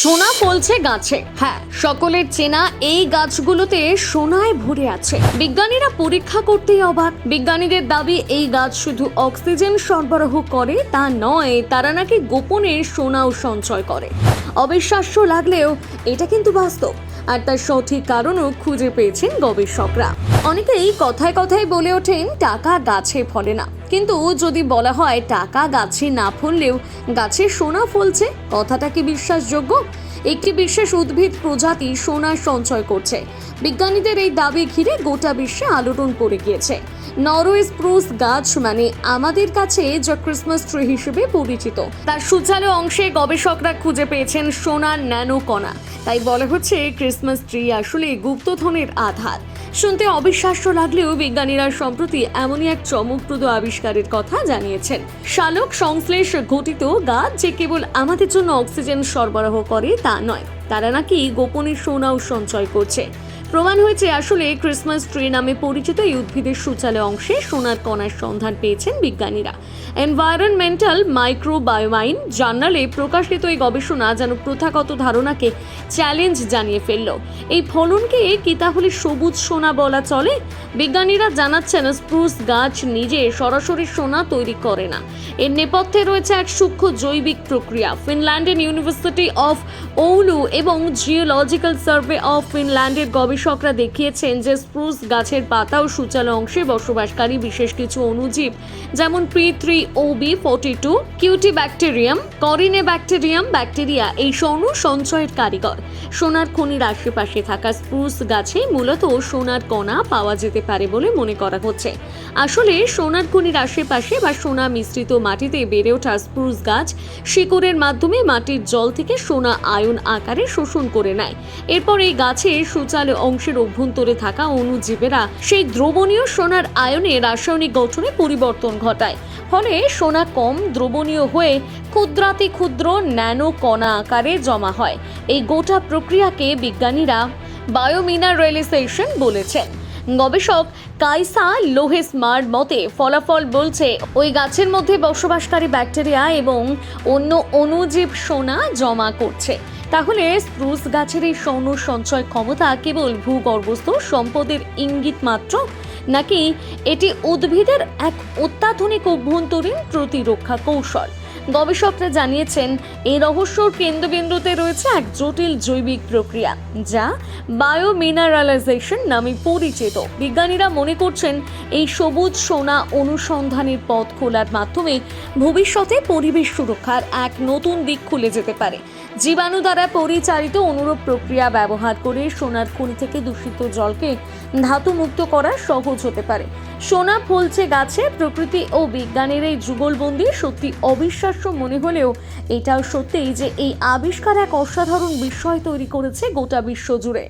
সোনা ফলছে গাছে। হ্যাঁ সকলের চেনা এই গাছগুলোতে সোনায় ভরে আছে। বিজ্ঞানীরা পরীক্ষা করতেই অবাক। বিজ্ঞানীদের দাবি, এই গাছ শুধু অক্সিজেন সরবরাহ করে তা নয়, তারা নাকি গোপনে সোনাও সঞ্চয় করে। অবিশ্বাস্য লাগলেও এটা কিন্তু বাস্তব। আর তার সঠিক কারণও খুঁজে পেয়েছেন গবেষকরা। অনেকেই কথায় কথায় বলে ওঠেন, টাকা গাছে ফলে না। কিন্তু যদি বলা হয় টাকা গাছে না ফললেও গাছে সোনা ফলছে, কথাটা কি বিশ্বাসযোগ্য? একটি বিশেষ উদ্ভিদ প্রজাতি সোনা সঞ্চয় করছে। বিজ্ঞানীদের এই দাবি ঘিরে গোটা বিশ্বে আলোড়ন পড়ে গিয়েছে। নরওয়ে স্প্রুস গাছ মানে আমাদের কাছে যা ক্রিসমাস ট্রি হিসেবে পরিচিত। তার সুচালো অংশে গবেষকরা খুঁজে পেয়েছেন সোনার ন্যানো কণা তাই বলা হচ্ছে ক্রিসমাস ট্রি আসলে গুপ্তধনের আধার। শুনতে অবিশ্বাস্য লাগলেও বিজ্ঞানীরা সম্প্রতি এমনই এক চমকপ্রদ আবিষ্কারের কথা জানিয়েছেন। শালক সংশ্লেষ ঘটিত গাছ যে কেবল আমাদের জন্য অক্সিজেন সরবরাহ করে তা নয়, তারা নাকি গোপনে সোনাও সঞ্চয় করছে। প্রমাণ হয়েছে, আসলে ক্রিসমাস ট্রি নামে পরিচিত এই উদ্ভিদের সুচালো অংশে সোনার কণার সন্ধান পেয়েছেন বিজ্ঞানীরা। এনভায়রনমেন্টাল মাইক্রোবায়োমাইন জার্নালে প্রকাশিত এই গবেষণা যেন প্রথাগত ধারণাকে চ্যালেঞ্জ জানিয়ে ফেলল। এই ফলনকে কি তাহলে সবুজ সোনা বলা চলে? বিজ্ঞানীরা জানাচ্ছেন, স্প্রুস গাছ নিজে সরাসরি সোনা তৈরি করে না। এর নেপথ্যে রয়েছে এক সূক্ষ্ম জৈবিক প্রক্রিয়া। ফিনল্যান্ডের ইউনিভার্সিটি অফ ওউলু এবং জিওলজিক্যাল সার্ভে অফ ফিনল্যান্ডের গবেষকরা দেখিয়েছেন যে স্প্রুস গাছের পাতা ও সূচালো অংশে বসবাসকারী বিশেষ কিছু অণুজীব, যেমন P three O B, forty two QT bacterium করিনে bacterium bacteria, এই সৌণ সঞ্চয়ের কারিগর। সোনার খনির আশেপাশে থাকা স্প্রুস গাছে মূলত সোনার কণা পাওয়া যেতে পারে বলে মনে করা হচ্ছে। আসলে সোনার খনির আশেপাশে বা সোনা মিশ্রিত মাটিতে বেড়ে ওঠা স্প্রুস গাছ শিকড়ের মাধ্যমে মাটির জল থেকে সোনা আয়ন আকারে শোষণ করে নেয়। এরপর এই গাছের সুচালো অংশের অভ্যন্তরে থাকা অণুজীবেরা সেই দ্রবণীয় সোনার আয়নে রাসায়নিক গঠনে পরিবর্তন ঘটায়। ফলে সোনা কম দ্রবণীয় হয়ে ক্ষুদ্রাতি ক্ষুদ্র ন্যানো কণা আকারে জমা হয়। এই গোটা প্রক্রিয়াকে বিজ্ঞানীরা বায়োমিনারেলাইজেশন বলেছেন। গবেষক কাইসা লোহেসমার মতে ফলাফল বলছে, ওই গাছের মধ্যে বসবাসকারী ব্যাকটেরিয়া এবং অন্য অণুজীব সোনা জমা করছে। তাহলে স্প্রুস গাছের এই সৌন সঞ্চয় ক্ষমতা কেবল ভূগর্ভস্থ সম্পদের ইঙ্গিত মাত্র? নাকি এটি উদ্ভিদের এক অত্যাধুনিক অভ্যন্তরীণ প্রতিরক্ষা কৌশল? গবেষকরা জানিয়েছেন, এই রহস্যর কেন্দ্রবিন্দুতে রয়েছে এক জটিল জৈবিক প্রক্রিয়া, যা বায়োমিনারালাইজেশন নামে পরিচিত। বিজ্ঞানীরা মনে করছেন, এই সবুজ সোনা অনুসন্ধানের পথ খোলার মাধ্যমে ভবিষ্যতে পরিবেশ সুরক্ষার এক নতুন দিক খুলে যেতে পারে। জীবাণু দ্বারা পরিচালিত অনুরূপ প্রক্রিয়া ব্যবহার করে সোনার খনি থেকে দূষিত জলকে ধাতু মুক্ত করা সহজ হতে পারে। সোনা ফলছে গাছে, প্রকৃতি ও বিজ্ঞানের এই যুগলবন্দি সত্যি অবিশ্বাস্য মনে হলেও এটাও সত্যিই যে এই আবিষ্কার এক অসাধারণ বিষয় তৈরি করেছে গোটা বিশ্ব জুড়ে।